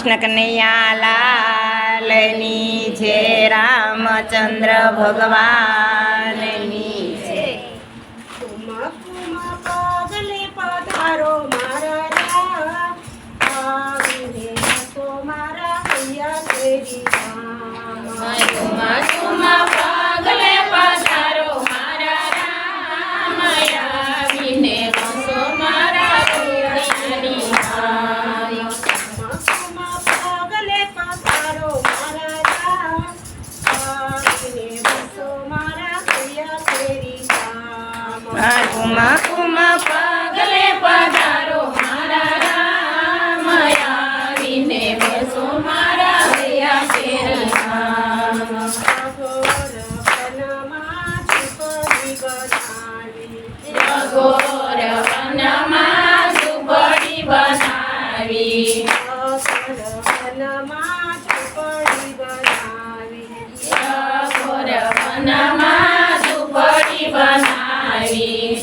કૃષ્ણ કનૈયા લાલની જે રામચંદ્ર ભગવાન લગ્નમાં સુપડી બનાવી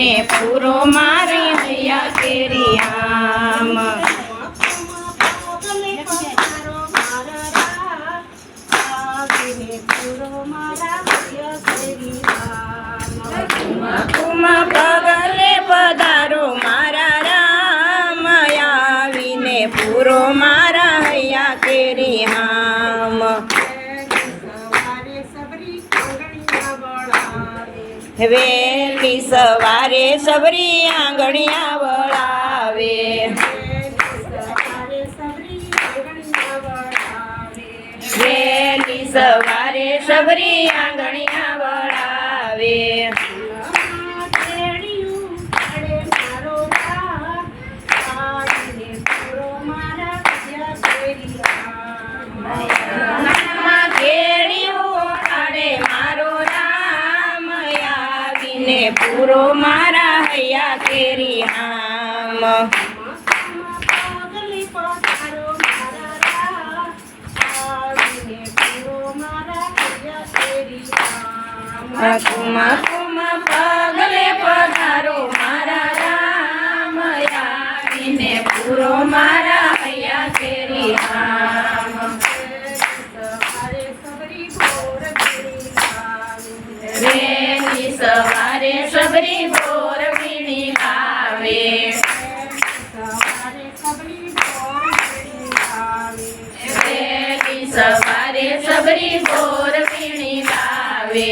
ને પૂરો મારી દયા કેરી આમ. કુમા પગલે પધારો મારા રામ. આવીને પૂરો મારા હૈયા કેરી હા વેલી સવારે સબરી આંગણિયા વળાવે વેલી સવારે સબરી આંગણિયા વળાવે રામ કુમા કુમા પગલે પધારો મારા રામ આવીને પૂરો મારા હૈયા તેરી રામ. રે સવારે સબરી સવારે સબરી બોર પીણી લાવે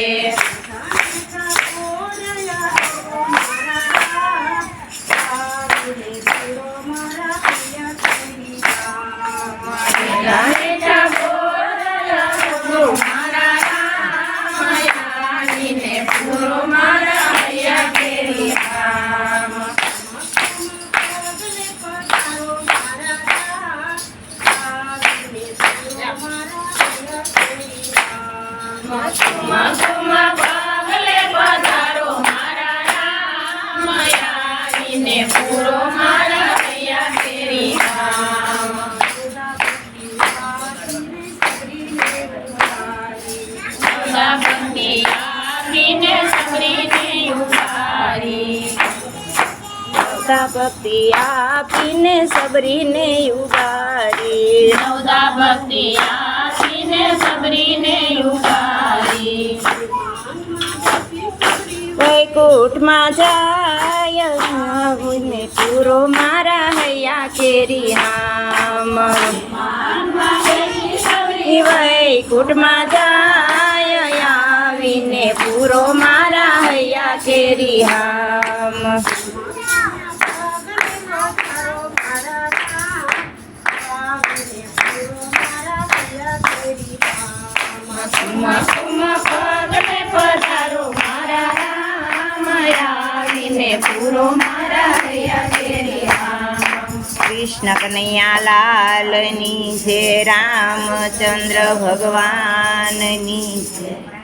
Yeah. ભક્તિ આપીને સબરીને ઉગારી નવદા ભક્તિ આ સબરીને જાય ને પૂરો મારા હૈયા કેરી હામ વૈકુંઠમાં જાય આવીને પૂરો મારા હૈયા કેરી હામ પગલે પધારો મારા રામ આવીને પૂરો મારા કૃષ્ણ કનૈયા લાલની જે રામચંદ્ર ભગવાનની જય